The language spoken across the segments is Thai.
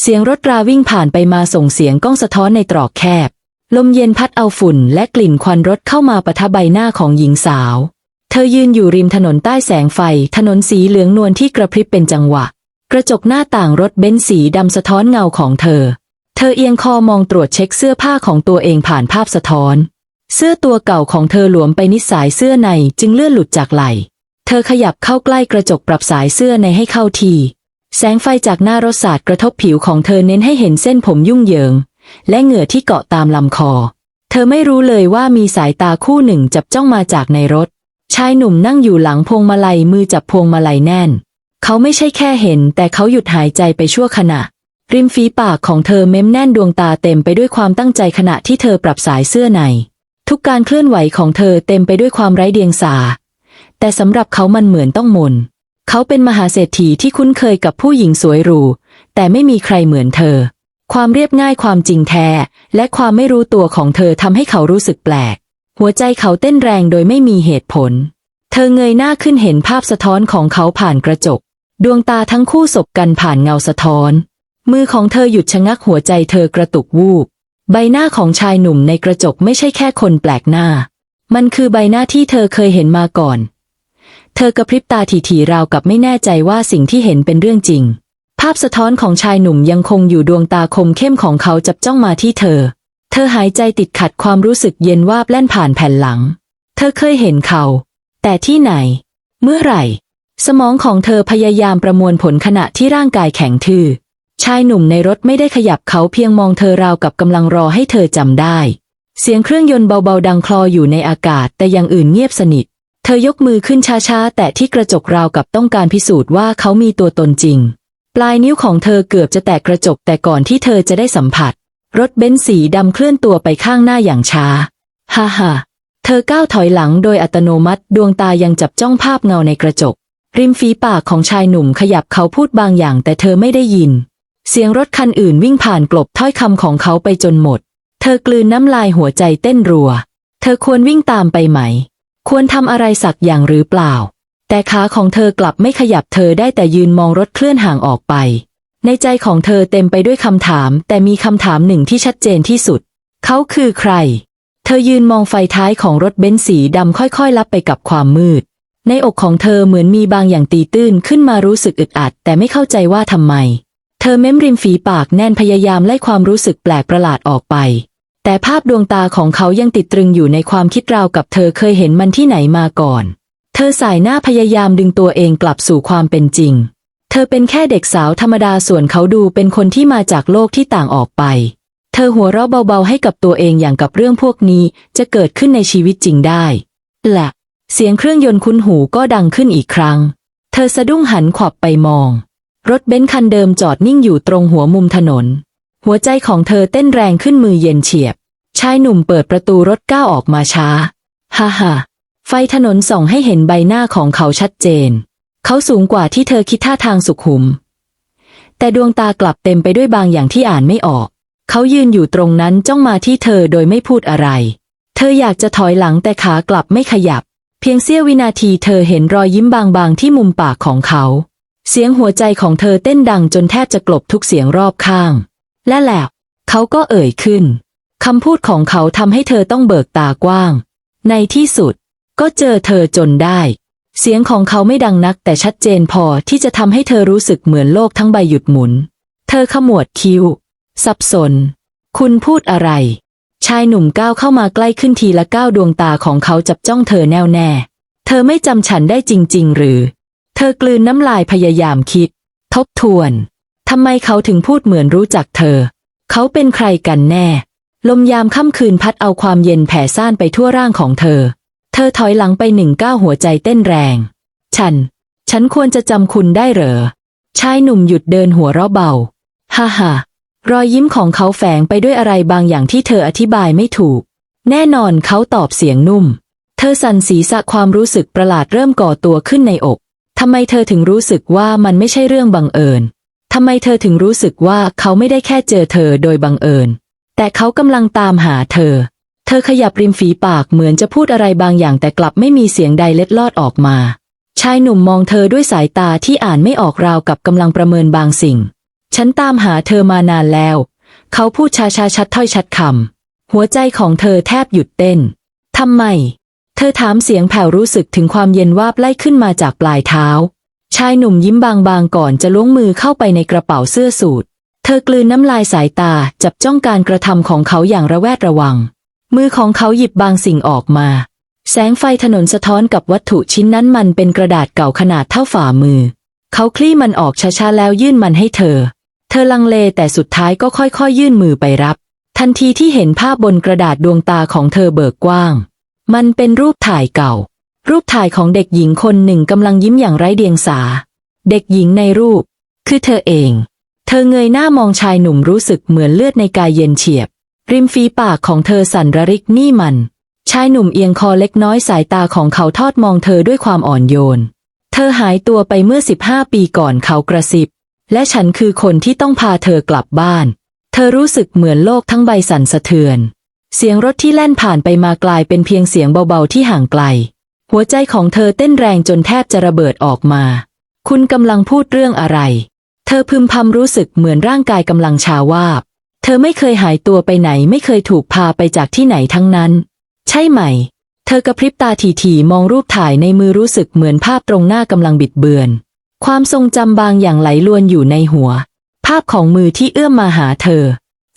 เสียงรถราวิ่งผ่านไปมาส่งเสียงก้องสะท้อนในตรอกแคบ ลมเย็นพัดเอาฝุ่นและกลิ่นควันรถเข้ามาปะทะใบหน้าของหญิงสาว เธอยืนอยู่ริมถนนใต้แสงไฟ ถนนสีเหลืองนวลที่กระพริบเป็นจังหวะ กระจกหน้าต่างรถเบนซ์สีดำสะท้อนเงาของเธอ เธอเอียงคอมองตรวจเช็คเสื้อผ้าของตัวเองผ่านภาพสะท้อน เสื้อตัวเก่าของเธอหลวมไปนิดสายเสื้อในจึงเลื่อนหลุดจากไหล่เธอขยับเข้าใกล้กระจกปรับสายเสื้อในให้เข้าที แสงไฟจากหน้ารถสาดกระทบผิวของเธอเน้นให้เห็นเส้นผมยุ่งเหยิง และเหงื่อที่เกาะตามลำคอ เธอไม่รู้เลยว่ามีสายตาคู่หนึ่งจับจ้องมาจากในรถ ชายหนุ่มนั่งอยู่หลังพวงมาลัยมือจับพวงมาลัยแน่น เขาไม่ใช่แค่เห็น แต่เขาหยุดหายใจไปชั่วขณะ ริมฝีปากของเธอเม้มแน่นดวงตาเต็มไปด้วยความตั้งใจขณะที่เธอปรับสายเสื้อใน ทุกการเคลื่อนไหวของเธอเต็มไปด้วยความไร้เดียงสา แต่สำหรับเขามันเหมือนต้องมน เขาเป็นมหาเศรษฐีที่คุ้นเคยกับผู้หญิงสวยหรู แต่ไม่มีใครเหมือนเธอ ความเรียบง่ายความจริงแท้ และความไม่รู้ตัวของเธอทำให้เขารู้สึกแปลก หัวใจเขาเต้นแรงโดยไม่มีเหตุผล เธอเงยหน้าขึ้นเห็นภาพสะท้อนของเขาผ่านกระจก ดวงตาทั้งคู่สบกันผ่านเงาสะท้อน มือของเธอหยุดชะงักหัวใจเธอกระตุกวูบ ใบหน้าของชายหนุ่มในกระจกไม่ใช่แค่คนแปลกหน้า มันคือใบหน้าที่เธอเคยเห็นมาก่อน เธอกระพริบตาถี่ๆราวกับไม่แน่ใจว่าสิ่งที่เห็นเป็นเรื่องจริง ภาพสะท้อนของชายหนุ่มยังคงอยู่ดวงตาคมเข้มของเขาจับจ้องมาที่เธอ เธอหายใจติดขัดความรู้สึกเย็นวาบแล่นผ่านแผ่นหลัง เธอเคยเห็นเขา แต่ที่ไหน เมื่อไหร่ สมองของเธอพยายามประมวลผลขณะที่ร่างกายแข็งทื่อชายหนุ่มในรถไม่ได้ขยับเขาเพียงมองเธอราวกับกำลังรอให้เธอจำได้ เสียงเครื่องยนต์เบาๆดังคลออยู่ในอากาศแต่ย่างอื่นเงียบสนิท เธอยกมือขึ้นช้าๆ แต่ที่กระจกราวกับต้องการพิสูจน์ว่าเขามีตัวตนจริง ปลายนิ้วของเธอเกือบจะแตกกระจกแต่ก่อนที่เธอจะได้สัมผัส รถเบนซ์สีดำเคลื่อนตัวไปข้างหน้าอย่างช้า ฮ่าฮ่าเธอก้าวถอยหลังโดยอัตโนมัติดวงตายังจับจ้องภาพเงาในกระจก ริมฝีปากของชายหนุ่มขยับเขาพูดบางอย่างแต่เธอไม่ได้ยิน เสียงรถคันอื่นวิ่งผ่านกลบถ้อยคำของเขาไปจนหมด เธอกลืนน้ำลายหัวใจเต้นรัว เธอควรวิ่งตามไปไหม ควรทำอะไรสักอย่างหรือเปล่า แต่ขาของเธอกลับไม่ขยับเธอได้แต่ยืนมองรถเคลื่อนห่างออกไป ในใจของเธอเต็มไปด้วยคำถาม แต่มีคำถามหนึ่งที่ชัดเจนที่สุด เขาคือใคร เธอยืนมองไฟท้ายของรถเบนซ์สีดำค่อยๆลับไปกับความมืด ในอกของเธอเหมือนมีบางอย่างตีตื้นขึ้นมารู้สึกอึดอัด แต่ไม่เข้าใจว่าทำไม เธอเม้มริมฝีปากแน่นพยายามไล่ความรู้สึกแปลกประหลาดออกไป แต่ภาพดวงตาของเขายังติดตรึงอยู่ในความคิดราวกับเธอเคยเห็นมันที่ไหนมาก่อน เธอสายหน้าพยายามดึงตัวเองกลับสู่ความเป็นจริง เธอเป็นแค่เด็กสาวธรรมดาส่วนเขาดูเป็นคนที่มาจากโลกที่ต่างออกไป เธอหัวเราะเบาๆให้กับตัวเองอย่างกับเรื่องพวกนี้จะเกิดขึ้นในชีวิตจริงได้และเสียงเครื่องยนต์คุ้นหูก็ดังขึ้นอีกครั้ง เธอสะดุ้งหันขวับไปมอง รถเบนซ์คันเดิมจอดนิ่งอยู่ตรงหัวมุมถนน หัวใจของเธอเต้นแรงขึ้นมือเย็นเฉียบ ชายหนุ่มเปิดประตูรถก้าวออกมาช้า ฮ่าฮ่าไฟถนนส่องให้เห็นใบหน้าของเขาชัดเจน เขาสูงกว่าที่เธอคิดท่าทางสุขุม แต่ดวงตากลับเต็มไปด้วยบางอย่างที่อ่านไม่ออก เขายืนอยู่ตรงนั้นจ้องมาที่เธอโดยไม่พูดอะไร เธออยากจะถอยหลังแต่ขากลับไม่ขยับ เพียงเสี้ยววินาทีเธอเห็นรอยยิ้มบางๆที่มุมปากของเขา เสียงหัวใจของเธอเต้นดังจนแทบจะกลบทุกเสียงรอบข้าง และแล้วเขาก็เอ่ยขึ้นคำพูดของเขาทำให้เธอต้องเบิกตากว้าง ในที่สุด ก็เจอเธอจนได้ เสียงของเขาไม่ดังนักแต่ชัดเจนพอที่จะทำให้เธอรู้สึกเหมือนโลกทั้งใบหยุดหมุน เธอขมวดคิ้ว สับสน คุณพูดอะไร ชายหนุ่มก้าวเข้ามาใกล้ขึ้นทีละก้าวดวงตาของเขาจับจ้องเธอแน่วแน่ เธอไม่จำฉันได้จริง ๆ หรือ เธอกลืนน้ำลายพยายามคิด ทบทวน ทำไมเขาถึงพูดเหมือนรู้จักเธอ เขาเป็นใครกันแน่ ลมยามค่ำคืนพัดเอาความเย็นแผ่ซ่านไปทั่วร่างของเธอ เธอถอยหลังไปหนึ่งก้าวหัวใจเต้นแรง ฉัน ฉันควรจะจำคุณได้เหรอ ชายหนุ่มหยุดเดินหัวเราะเบา ฮ่าฮ่ารอยยิ้มของเขาแฝงไปด้วยอะไรบางอย่างที่เธออธิบายไม่ถูก แน่นอนเขาตอบเสียงนุ่ม เธอสั่นศีรษะความรู้สึกประหลาดเริ่มก่อตัวขึ้นในอก ทำไมเธอถึงรู้สึกว่ามันไม่ใช่เรื่องบังเอิญ ทำไมเธอถึงรู้สึกว่าเขาไม่ได้แค่เจอเธอโดยบังเอิญ แต่เขากำลังตามหาเธอ เธอขยับริมฝีปากเหมือนจะพูดอะไรบางอย่างแต่กลับไม่มีเสียงใดเล็ดลอดออกมา ชายหนุ่มมองเธอด้วยสายตาที่อ่านไม่ออกราวกับกำลังประเมินบางสิ่ง ฉันตามหาเธอมานานแล้ว เขาพูดช้าๆชัดถ้อยชัดคำหัวใจของเธอแทบหยุดเต้นทำไม เธอถามเสียงแผ่วรู้สึกถึงความเย็นวาบไล่ขึ้นมาจากปลายเท้า ชายหนุ่มยิ้มบางๆก่อนจะล้วงมือเข้าไปในกระเป๋าเสื้อสูทเธอกลืนน้ำลายสายตาจับจ้องการกระทำของเขาอย่างระแวดระวัง มือของเขาหยิบบางสิ่งออกมา แสงไฟถนนสะท้อนกับวัตถุชิ้นนั้นมันเป็นกระดาษเก่าขนาดเท่าฝ่ามือ เขาคลี่มันออกช้าๆแล้วยื่นมันให้เธอ เธอลังเลแต่สุดท้ายก็ค่อยๆ ยื่นมือไปรับ ทันทีที่เห็นภาพบนกระดาษดวงตาของเธอเบิกกว้าง มันเป็นรูปถ่ายเก่า รูปถ่ายของเด็กหญิงคนหนึ่งกำลังยิ้มอย่างไร้เดียงสา เด็กหญิงในรูป คือเธอเอง เธอเงยหน้ามองชายหนุ่มรู้สึกเหมือนเลือดในกายเย็นเฉียบ ริมฝีปากของเธอสั่นระริกนี่มัน ชายหนุ่มเอียงคอเล็กน้อยสายตาของเขาทอดมองเธอด้วยความอ่อนโยน เธอหายตัวไปเมื่อ 15 ปีก่อนเขากระซิบ และฉันคือคนที่ต้องพาเธอกลับบ้าน เธอรู้สึกเหมือนโลกทั้งใบสั่นสะเทือน เสียงรถที่แล่นผ่านไปมากลายเป็นเพียงเสียงเบาๆที่ห่างไกล หัวใจของเธอเต้นแรงจนแทบจะระเบิดออกมา คุณกำลังพูดเรื่องอะไร เธอพึมพำรู้สึกเหมือนร่างกายกำลังชาวาบ เธอไม่เคยหายตัวไปไหนไม่เคยถูกพาไปจากที่ไหนทั้งนั้น ใช่ไหม เธอกระพริบตาถี่ๆมองรูปถ่ายในมือรู้สึกเหมือนภาพตรงหน้ากำลังบิดเบือน ความทรงจำบางอย่างไหลลวนอยู่ในหัว ภาพของมือที่เอื้อมมาหาเธอ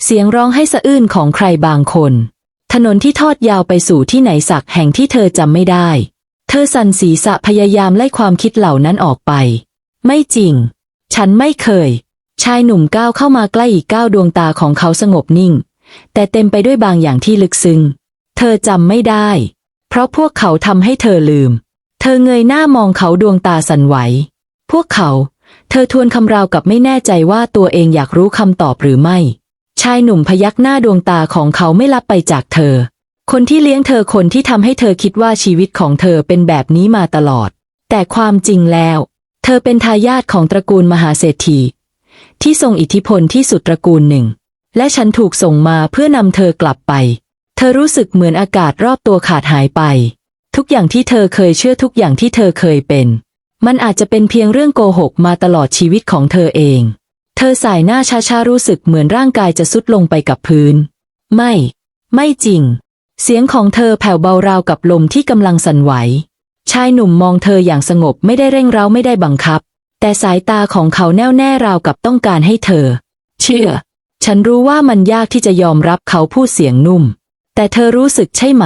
เสียงร้องให้สะอื้นของใครบางคน ถนนที่ทอดยาวไปสู่ที่ไหนสักแห่งที่เธอจำไม่ได้ เธอสั่นศีรษะพยายามไล่ความคิดเหล่านั้นออกไป ไม่จริง ฉันไม่เคย ชายหนุ่มก้าวเข้ามาใกล้อีกก้าวดวงตาของเขาสงบนิ่ง แต่เต็มไปด้วยบางอย่างที่ลึกซึ้ง เธอจำไม่ได้ เพราะพวกเขาทำให้เธอลืม เธอเงยหน้ามองเขาดวงตาสั่นไหว พวกเขา เธอทวนคำราวกับไม่แน่ใจว่าตัวเองอยากรู้คำตอบหรือไม่ ชายหนุ่มพยักหน้าดวงตาของเขาไม่ลับไปจากเธอ คนที่เลี้ยงเธอคนที่ทำให้เธอคิดว่าชีวิตของเธอเป็นแบบนี้มาตลอด แต่ความจริงแล้ว เธอเป็นทายาทของตระกูลมหาเศรษฐี ที่ทรงอิทธิพลที่สุดตระกูลหนึ่ง และฉันถูกส่งมาเพื่อนำเธอกลับไป เธอรู้สึกเหมือนอากาศรอบตัวขาดหายไป ทุกอย่างที่เธอเคยเชื่อทุกอย่างที่เธอเคยเป็น มันอาจจะเป็นเพียงเรื่องโกหกมาตลอดชีวิตของเธอเอง เธอสายหน้าช้าๆรู้สึกเหมือนร่างกายจะสุดลงไปกับพื้น ไม่ ไม่จริง เสียงของเธอแผ่วเบาราวกับลมที่กำลังสั่นไหว ชายหนุ่มมองเธออย่างสงบไม่ได้เร่งเร้าไม่ได้บังคับ แต่สายตาของเขาแน่วแน่ราวกับต้องการให้เธอ เชื่อ ฉันรู้ว่ามันยากที่จะยอมรับเขาพูดเสียงนุ่ม แต่เธอรู้สึกใช่ไหม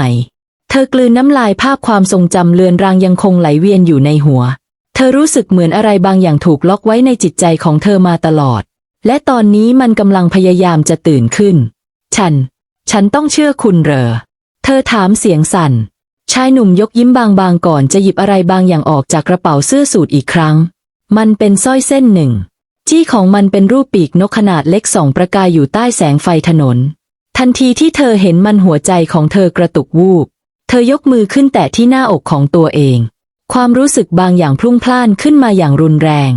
เธอกลืนน้ำลายภาพความทรงจำเลือนรางยังคงไหลเวียนอยู่ในหัว เธอรู้สึกเหมือนอะไรบางอย่างถูกล็อกไว้ในจิตใจของเธอมาตลอด และตอนนี้มันกำลังพยายามจะตื่นขึ้น ฉัน ฉันต้องเชื่อคุณเหรอ เธอถามเสียงสั่น ชายหนุ่มยกยิ้มบางๆก่อนจะหยิบอะไรบางอย่างออกจากกระเป๋าเสื้อสูทอีกครั้ง มันเป็นสร้อยเส้นหนึ่ง จี้ของมันเป็นรูปปีกนกขนาดเล็กสองประกายอยู่ใต้แสงไฟถนน ทันทีที่เธอเห็นมันหัวใจของเธอกระตุกวูบ เธอยกมือขึ้นแตะที่หน้าอกของตัวเอง ความรู้สึกบางอย่างพลุ่งพล่านขึ้นมาอย่างรุนแรง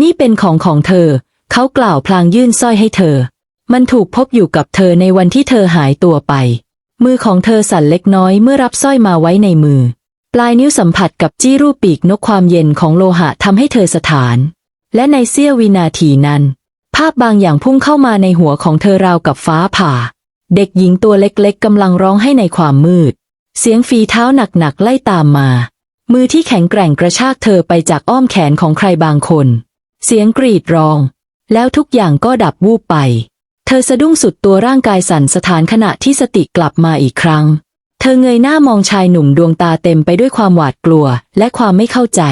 นี่เป็นของของเธอ เขากล่าวพลางยื่นสร้อยให้เธอ มันถูกพบอยู่กับเธอในวันที่เธอหายตัวไป มือของเธอสั่นเล็กน้อยเมื่อรับสร้อยมาไว้ในมือ ปลายนิ้วสัมผัสกับจี้รูปปีกนกความเย็นของโลหะทำให้เธอสถาน และในเสี้ยววินาทีนั้น ภาพบางอย่างพุ่งเข้ามาในหัวของเธอราวกับฟ้าผ่า เด็กหญิงตัวเล็กๆกำลังร้องให้ในความมืด เสียงฝีเท้าหนักๆไล่ตามมา มือที่แข็งแกร่งกระชากเธอไปจากอ้อมแขนของใครบางคน เสียงกรีดร้อง แล้วทุกอย่างก็ดับวูบไป ธอสะดุ้งสุดตัวร่างกายสั่นสถานขณะที่สติกลับมาอีกครั้ง เธอเงยหน้ามองชายหนุ่มดวงตาเต็มไปด้วยความหวาดกลัวและความไม่เข้าใจ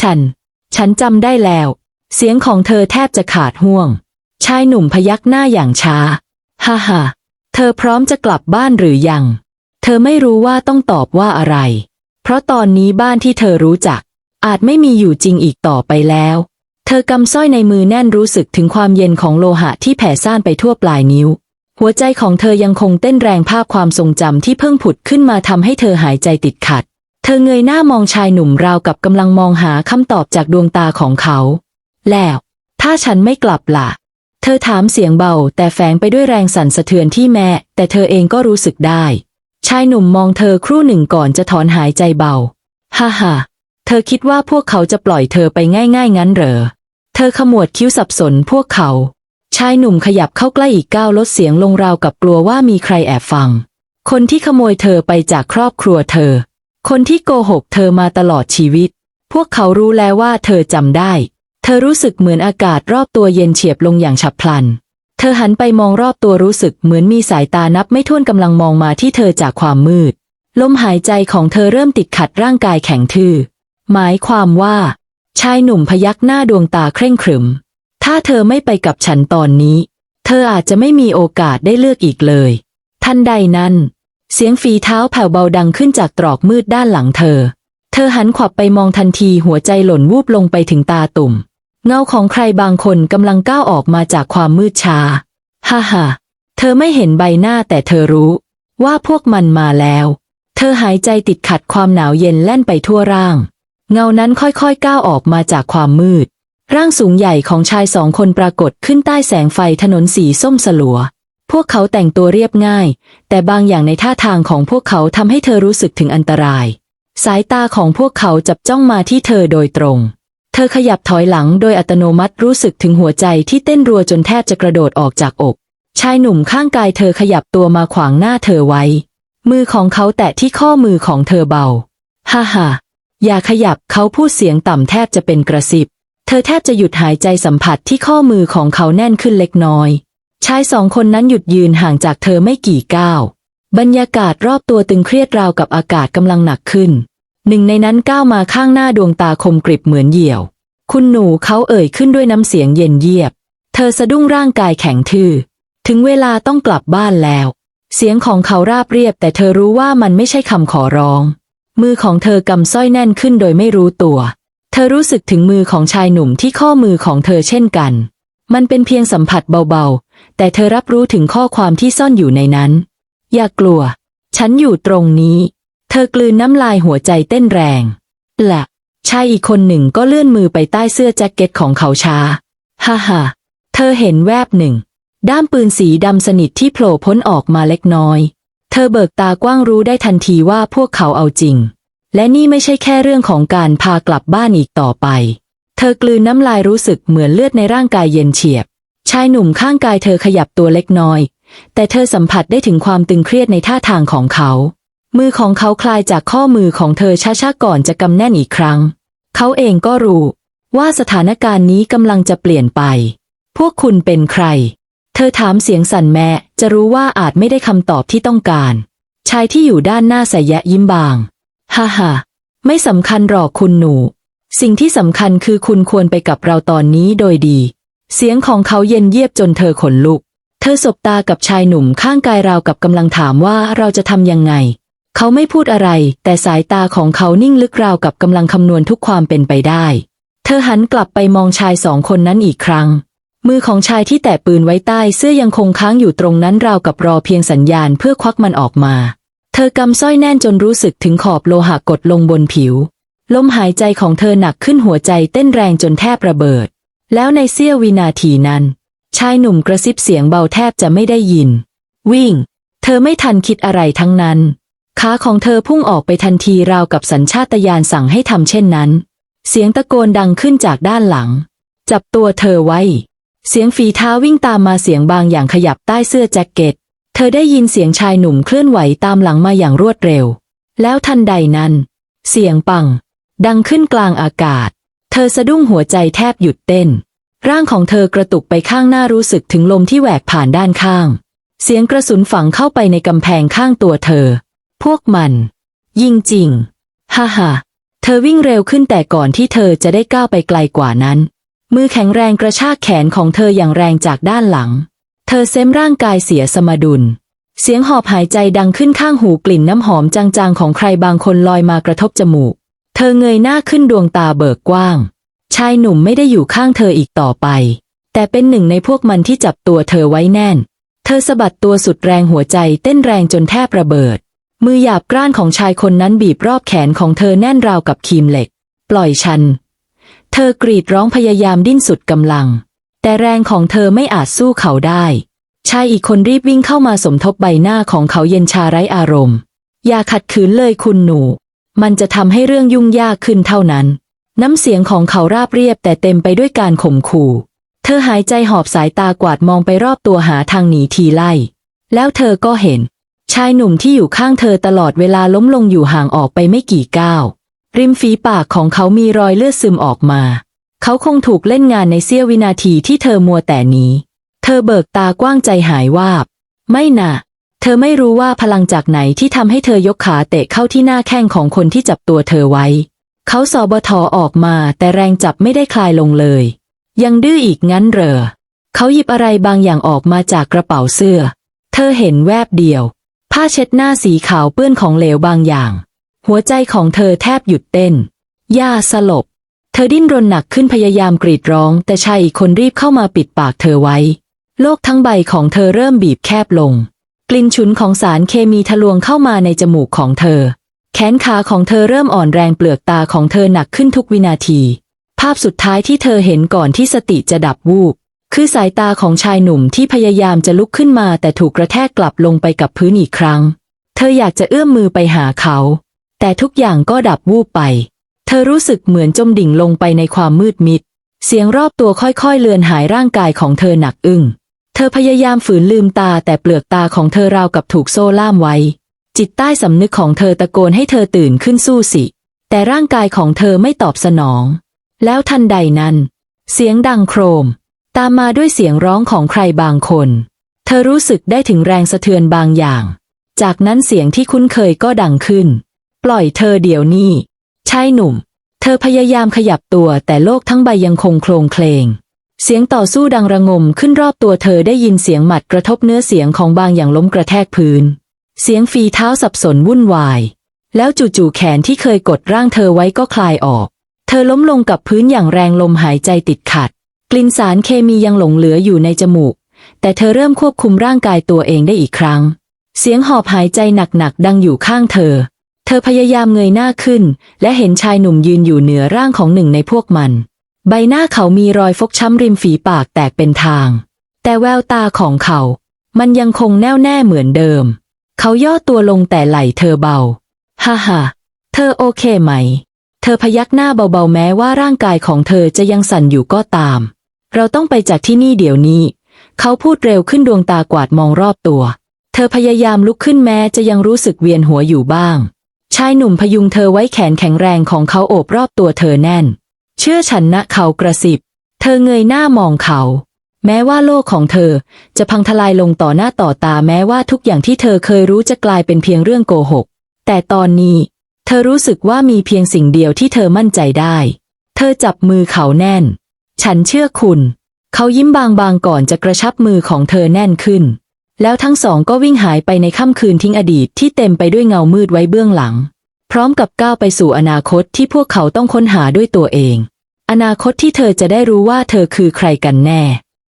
ฉัน ฉันจำได้แล้ว เสียงของเธอแทบจะขาดห่วง ชายหนุ่มพยักหน้าอย่างช้า ฮ่าฮ่าเธอพร้อมจะกลับบ้านหรือยัง เธอไม่รู้ว่าต้องตอบว่าอะไร เพราะตอนนี้บ้านที่เธอรู้จัก อาจไม่มีอยู่จริงอีกต่อไปแล้ว เธอกำสร้อยในมือแน่นรู้สึกถึงความเย็นของโลหะที่แผ่ซ่านไปทั่วปลายนิ้ว หัวใจของเธอยังคงเต้นแรงภาพความทรงจำที่เพิ่งผุดขึ้นมาทำให้เธอหายใจติดขัด เธอเงยหน้ามองชายหนุ่มราวกับกำลังมองหาคำตอบจากดวงตาของเขา แล้ว ถ้าฉันไม่กลับล่ะ เธอถามเสียงเบาแต่แฝงไปด้วยแรงสั่นสะเทือนที่แม้แต่เธอเองก็รู้สึกได้ ชายหนุ่มมองเธอครู่หนึ่งก่อนจะถอนหายใจเบา ฮ่าฮ่าเธอคิดว่าพวกเขาจะปล่อยเธอไปง่ายๆงั้นเหรอ เธอขมวดคิ้วสับสนพวกเขา ชายหนุ่มขยับเข้าใกล้อีกก้าวลดเสียงลงราวกับกลัวว่ามีใครแอบฟัง คนที่ขโมยเธอไปจากครอบครัวเธอ คนที่โกหกเธอมาตลอดชีวิต พวกเขารู้แล้วว่าเธอจำได้ เธอรู้สึกเหมือนอากาศรอบตัวเย็นเฉียบลงอย่างฉับพลัน เธอหันไปมองรอบตัวรู้สึกเหมือนมีสายตานับไม่ถ้วนกำลังมองมาที่เธอจากความมืดลมหายใจของเธอเริ่มติดขัดร่างกายแข็งทื่อ หมายความว่า ชายหนุ่มพยักหน้าดวงตาเคร่งขรึม ถ้าเธอไม่ไปกับฉันตอนนี้ เธออาจจะไม่มีโอกาสได้เลือกอีกเลย ทันใดนั้น เสียงฝีเท้าแผ่วเบาดังขึ้นจากตรอกมืดด้านหลังเธอ เธอหันขวับไปมองทันทีหัวใจหล่นวูบลงไปถึงตาตุ่ม เงาของใครบางคนกำลังก้าวออกมาจากความมืดชา ฮ่าฮ่าเธอไม่เห็นใบหน้าแต่เธอรู้ ว่าพวกมันมาแล้ว เธอหายใจติดขัดความหนาวเย็นแล่นไปทั่วร่าง เงานั้นค่อยๆก้าวออกมาจากความมืด ร่างสูงใหญ่ของชายสองคนปรากฏขึ้นใต้แสงไฟถนนสีส้มสลัว พวกเขาแต่งตัวเรียบง่าย แต่บางอย่างในท่าทางของพวกเขาทำให้เธอรู้สึกถึงอันตราย สายตาของพวกเขาจับจ้องมาที่เธอโดยตรง เธอขยับถอยหลังโดยอัตโนมัติรู้สึกถึงหัวใจที่เต้นรัวจนแทบจะกระโดดออกจากอก ชายหนุ่มข้างกายเธอขยับตัวมาขวางหน้าเธอไว้ มือของเขาแตะที่ข้อมือของเธอเบา ฮ่าฮ่า อย่าขยับเขาพูดเสียงต่ำแทบจะเป็นกระซิบ เธอแทบจะหยุดหายใจสัมผัสที่ข้อมือของเขาแน่นขึ้นเล็กน้อย ชายสองคนนั้นหยุดยืนห่างจากเธอไม่กี่ก้าว บรรยากาศรอบตัวตึงเครียดราวกับอากาศกำลังหนักขึ้น หนึ่งในนั้นก้าวมาข้างหน้าดวงตาคมกริบเหมือนเหยี่ยว คุณหนูเขาเอ่ยขึ้นด้วยน้ำเสียงเย็นเยียบ เธอสะดุ้งร่างกายแข็งทื่อ ถึงเวลาต้องกลับบ้านแล้ว เสียงของเขาราบเรียบแต่เธอรู้ว่ามันไม่ใช่คำขอร้อง มือของเธอกำสร้อยแน่นขึ้นโดยไม่รู้ตัว เธอรู้สึกถึงมือของชายหนุ่มที่ข้อมือของเธอเช่นกัน มันเป็นเพียงสัมผัสเบาๆ แต่เธอรับรู้ถึงข้อความที่ซ่อนอยู่ในนั้น อย่ากลัว ฉันอยู่ตรงนี้ เธอกลืนน้ำลายหัวใจเต้นแรงและชายอีกคนหนึ่งก็เลื่อนมือไปใต้เสื้อแจ็คเก็ตของเขาช้า ฮ่าฮ่าเธอเห็นแวบหนึ่ง ด้ามปืนสีดำสนิทที่โผล่พ้นออกมาเล็กน้อย ธอเบิกตากว้างรู้ได้ทันทีว่าพวกเขาเอาจริง และนี่ไม่ใช่แค่เรื่องของการพากลับบ้านอีกต่อไป เธอกลืนน้ำลายรู้สึกเหมือนเลือดในร่างกายเย็นเฉียบ ชายหนุ่มข้างกายเธอขยับตัวเล็กน้อย แต่เธอสัมผัสได้ถึงความตึงเครียดในท่าทางของเขา มือของเขาคลายจากข้อมือของเธอช้าๆก่อนจะกำแน่นอีกครั้ง เขาเองก็รู้ ว่าสถานการณ์นี้กำลังจะเปลี่ยนไป พวกคุณเป็นใคร เธอถามเสียงสั่นแม้จะรู้ว่าอาจไม่ได้คำตอบที่ต้องการ ชายที่อยู่ด้านหน้าใส่แยะยิ้มบาง ฮ่าฮ่าไม่สำคัญหรอกคุณหนู สิ่งที่สำคัญคือคุณควรไปกับเราตอนนี้โดยดี เสียงของเขาเย็นเยียบจนเธอขนลุก เธอสบตากับชายหนุ่มข้างกายราวกับกำลังถามว่าเราจะทำยังไง เขาไม่พูดอะไร แต่สายตาของเขานิ่งลึกราวกับกำลังคำนวณทุกความเป็นไปได้ เธอหันกลับไปมองชายสองคนนั้นอีกครั้ง มือของชายที่แตะปืนไว้ใต้เสื้อยังคงค้างอยู่ตรงนั้นราวกับรอเพียงสัญญาณเพื่อควักมันออกมา เธอกำสร้อยแน่นจนรู้สึกถึงขอบโลหะกดลงบนผิว ลมหายใจของเธอหนักขึ้นหัวใจเต้นแรงจนแทบระเบิด แล้วในเสี้ยววินาทีนั้น ชายหนุ่มกระซิบเสียงเบาแทบจะไม่ได้ยิน วิ่ง เธอไม่ทันคิดอะไรทั้งนั้นขาของเธอพุ่งออกไปทันทีราวกับสัญชาตญาณสั่งให้ทำเช่นนั้น เสียงตะโกนดังขึ้นจากด้านหลัง จับตัวเธอไว้ เสียงฝีเท้าวิ่งตามมาเสียงบางอย่างขยับใต้เสื้อแจ็คเก็ต เธอได้ยินเสียงชายหนุ่มเคลื่อนไหวตามหลังมาอย่างรวดเร็ว แล้วทันใดนั้น เสียงปัง ดังขึ้นกลางอากาศ เธอสะดุ้งหัวใจแทบหยุดเต้น ร่างของเธอกระตุกไปข้างหน้ารู้สึกถึงลมที่แหวกผ่านด้านข้าง เสียงกระสุนฝังเข้าไปในกำแพงข้างตัวเธอ พวกมัน ยิงจริง ฮ่าฮ่าเธอวิ่งเร็วขึ้นแต่ก่อนที่เธอจะได้ก้าวไปไกลกว่านั้น มือแข็งแรงกระชากแขนของเธออย่างแรงจากด้านหลัง เธอเซมร่างกายเสียสมดุล เสียงหอบหายใจดังขึ้นข้างหูกลิ่นน้ำหอมจางๆของใครบางคนลอยมากระทบจมูก เธอเงยหน้าขึ้นดวงตาเบิกกว้าง ชายหนุ่มไม่ได้อยู่ข้างเธออีกต่อไป แต่เป็นหนึ่งในพวกมันที่จับตัวเธอไว้แน่น เธอสะบัดตัวสุดแรงหัวใจเต้นแรงจนแทบระเบิด มือหยาบกร้านของชายคนนั้นบีบรอบแขนของเธอแน่นราวกับครีมเหล็ก ปล่อยฉัน เธอกรีดร้องพยายามดิ้นสุดกำลัง แต่แรงของเธอไม่อาจสู้เขาได้ ชายอีกคนรีบวิ่งเข้ามาสมทบใบหน้าของเขาเย็นชาไร้อารมณ์ อย่าขัดขืนเลยคุณหนู มันจะทำให้เรื่องยุ่งยากขึ้นเท่านั้น น้ำเสียงของเขาราบเรียบแต่เต็มไปด้วยการข่มขู่ เธอหายใจหอบสายตากวาดมองไปรอบตัวหาทางหนีทีไล่ แล้วเธอก็เห็น ชายหนุ่มที่อยู่ข้างเธอตลอดเวลาล้มลงอยู่ห่างออกไปไม่กี่ก้าว ริมฝีปากของเขามีรอยเลือดซึมออกมา เขาคงถูกเล่นงานในเสี้ยววินาทีที่เธอมัวแต่นี้ เธอเบิกตากว้างใจหายวาบ ไม่น่ะ เธอไม่รู้ว่าพลังจากไหนที่ทำให้เธอยกขาเตะเข้าที่หน้าแข้งของคนที่จับตัวเธอไว้ เขาสอบทอออกมาแต่แรงจับไม่ได้คลายลงเลย ยังดื้ออีกงั้นเหรอ เขาหยิบอะไรบางอย่างออกมาจากกระเป๋าเสื้อ เธอเห็นแวบเดียว ผ้าเช็ดหน้าสีขาวเปื้อนของเหลวบางอย่าง หัวใจของเธอแทบหยุดเต้น ย่าสลบ เธอดิ้นรนหนักขึ้นพยายามกรีดร้อง แต่ชายอีกคนรีบเข้ามาปิดปากเธอไว้ โลกทั้งใบของเธอเริ่มบีบแคบลง กลิ่นฉุนของสารเคมีทะลวงเข้ามาในจมูกของเธอ แขนขาของเธอเริ่มอ่อนแรงเปลือกตาของเธอหนักขึ้นทุกวินาที ภาพสุดท้ายที่เธอเห็นก่อนที่สติจะดับวูบคือสายตาของชายหนุ่มที่พยายามจะลุกขึ้นมาแต่ถูกกระแทกกลับลงไปกับพื้นอีกครั้ง เธออยากจะเอื้อมมือไปหาเขา แต่ทุกอย่างก็ดับวูบไป เธอรู้สึกเหมือนจมดิ่งลงไปในความมืดมิด เสียงรอบตัวค่อยๆเลือนหายร่างกายของเธอหนักอึ้ง เธอพยายามฝืนลืมตาแต่เปลือกตาของเธอราวกับถูกโซ่ล่ามไว้ จิตใต้สำนึกของเธอตะโกนให้เธอตื่นขึ้นสู้สิ แต่ร่างกายของเธอไม่ตอบสนอง แล้วทันใดนั้น เสียงดังโครม ตามมาด้วยเสียงร้องของใครบางคน เธอรู้สึกได้ถึงแรงสะเทือนบางอย่าง จากนั้นเสียงที่คุ้นเคยก็ดังขึ้น ปล่อยเธอเดี๋ยวนี้ชายหนุ่ม เธอพยายามขยับตัวแต่โลกทั้งใบยังคงโครงเคลง เสียงต่อสู้ดังระงมขึ้นรอบตัวเธอได้ยินเสียงหมัดกระทบเนื้อเสียงของบางอย่างล้มกระแทกพื้น เสียงฝีเท้าสับสนวุ่นวาย แล้วจู่ๆแขนที่เคยกดร่างเธอไว้ก็คลายออก เธอล้มลงกับพื้นอย่างแรงลมหายใจติดขัด กลิ่นสารเคมียังหลงเหลืออยู่ในจมูก แต่เธอเริ่มควบคุมร่างกายตัวเองได้อีกครั้ง เสียงหอบหายใจหนักๆดังอยู่ข้างเธอ เธอพยายามเงยหน้าขึ้น และเห็นชายหนุ่มยืนอยู่เหนือร่างของหนึ่งในพวกมัน ใบหน้าเขามีรอยฟกช้ำริมฝีปากแตกเป็นทาง แต่แววตาของเขา มันยังคงแน่วแน่เหมือนเดิม เขาย่อตัวลงแต่ไหล่เธอเบา ฮ่าฮ่าเธอโอเคไหม เธอพยักหน้าเบาๆแม้ว่าร่างกายของเธอจะยังสั่นอยู่ก็ตาม เราต้องไปจากที่นี่เดี๋ยวนี้ เขาพูดเร็วขึ้นดวงตากวาดมองรอบตัว เธอพยายามลุกขึ้นแม้จะยังรู้สึกเวียนหัวอยู่บ้าง ชายหนุ่มพยุงเธอไว้แขนแข็งแรงของเขาโอบรอบตัวเธอแน่น เชื่อฉันนะเขากระสิบ เธอเงยหน้ามองเขา แม้ว่าโลกของเธอจะพังทลายลงต่อหน้าต่อตาแม้ว่าทุกอย่างที่เธอเคยรู้จะกลายเป็นเพียงเรื่องโกหก แต่ตอนนี้ เธอรู้สึกว่ามีเพียงสิ่งเดียวที่เธอมั่นใจได้ เธอจับมือเขาแน่น ฉันเชื่อคุณ เขายิ้มบางๆก่อนจะกระชับมือของเธอแน่นขึ้น แล้วทั้งสองก็วิ่งหายไปในค่ำคืนทิ้งอดีตที่เต็มไปด้วยเงามืดไว้เบื้องหลัง พร้อมกับก้าวไปสู่อนาคตที่พวกเขาต้องค้นหาด้วยตัวเอง อนาคตที่เธอจะได้รู้ว่าเธอคือใครกันแน่